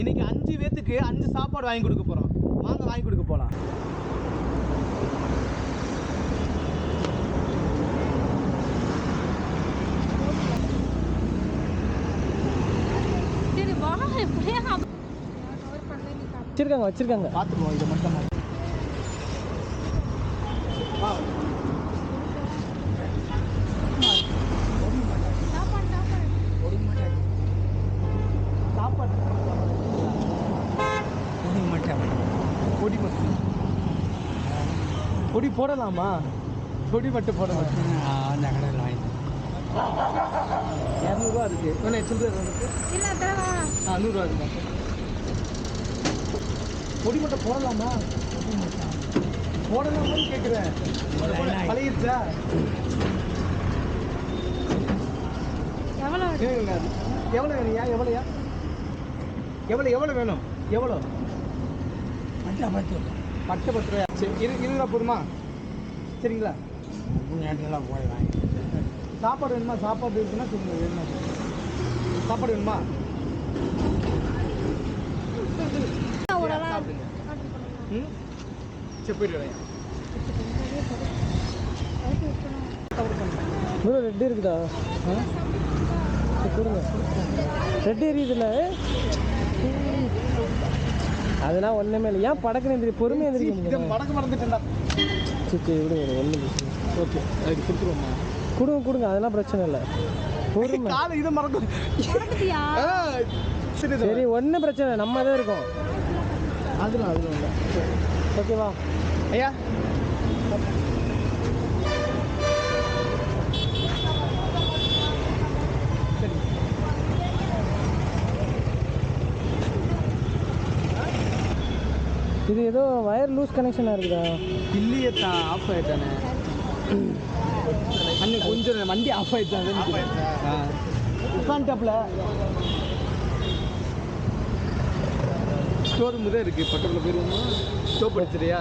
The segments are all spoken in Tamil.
இன்னைக்கு அஞ்சு பேத்துக்கு அஞ்சு சாப்பாடு வாங்கி கொடுக்க போகிறோம் வாங்க வாங்கி கொடுக்க போகலாம். வச்சிருக்காங்க வச்சிருக்காங்க. பார்த்துக்குவோம் இதை மட்டும் வா சாப்பாடு சாப்பாடு சாப்பாடு பொடி மட்டும் பொடி மட்டும் பொடி போடலாமா? பொடி மட்டும் போட மாட்டேன் அந்த கடையில் வாங்கி இரநூறுவா இருக்கு. வேணா சில்லறை இருக்கு இல்ல அதான் வேணாம். ஆ நூறுரூவா இருக்கு. பொடி மட்டும் போடலாமா? போடலாமான்னு கேட்குறேன் பழகிருச்சா? எவ்வளவு? ஏங்க எவ்வளோ வேணுயா எவ்வளோயா எவ்வளோ எவ்வளோ வேணும்? எவ்வளோ பத்து பத்து மட்டை பத்து ரூபாயா சரி இரு இருபா போதுமா சரிங்களா? நேற்றுலாம் போய் வாங்கி சாப்பாடு வேணுமா? சாப்பாடு இருக்குன்னா சொல்லுங்க வேணுமா? சாப்பாடு வேணுமா? ஒரு சாப்பிடுங்க ம்? சரி போயிட்டு வரேன். அதுக்கு இருக்குதா? சரி, கொடுங்க. ரெட்டு எரியுதுல்ல அதெல்லாம் ஒன்றுமே இல்லை. ஏன் படக்குன்னு எந்திரி பொறுமையாக இதை எந்திரிக்க மடக்க மறந்துட்டேன்டா. சரி விடுங்க ஒன்றும் ஓகே அதுக்கு கொடுத்துருவோம்மா. கொடுங்க கொடுங்க அதெல்லாம் பிரச்சனை இல்லை. பொறுமை. காலை இதை மறக்கும் சரி சரி ஒன்றும் பிரச்சனை இல்லை நம்ம தான் இருக்கோம். அதெல்லாம் அதெல்லாம் இல்லை. ஓகேவா? ஐயா. இது ஏதோ வயர் லூஸ் கனெக்ஷனாக இருக்குதா? இல்லையே தான் ஆஃப் ஆயிட்டானே அண்ணன் கொஞ்சம் நேரம் வண்டி ஆஃப் ஆயிட்டாங்க உட்காந்துட்டாப்ல. ஸ்டோர் தான் இருக்கு பக்கத்தில் போயிருவோமா ஸ்டோப் அடிச்சிரியா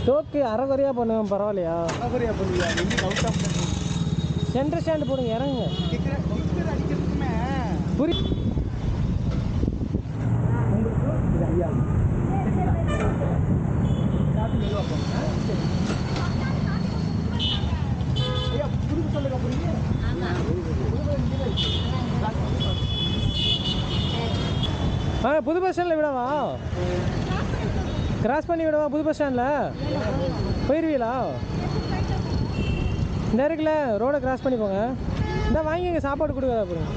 ஸ்டோக்கு அரை குறையாக பண்ணுவேன் பரவாயில்லையா? அகரியா பண்ணுவியா? எங்கேயும் அவுட் ஆஃப் சென்டர் ஸ்டாண்டு போடுங்க இறங்குங்க. புரி உங்களுக்கு இது ஐயா காட்டு மெதுவாக போங்க சரி ஐயா புதுசு சொல்லுங்க புரியுது ஆ புது பஸ் ஸ்டாண்டில் விடவா? கிராஸ் பண்ணி விடவா புது பஸ் ஸ்டாண்டில் போயிடுவீங்களா இந்த இருக்குல்ல ரோடை கிராஸ் பண்ணி போங்க இந்த வாங்கிங்க சாப்பாடு கொடுக்குறா அப்புறம்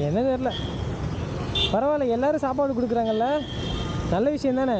என்ன தெரில பரவாயில்ல எல்லாரும் சாப்பாடு கொடுக்குறாங்கல்ல. நல்ல விஷயம் தானே?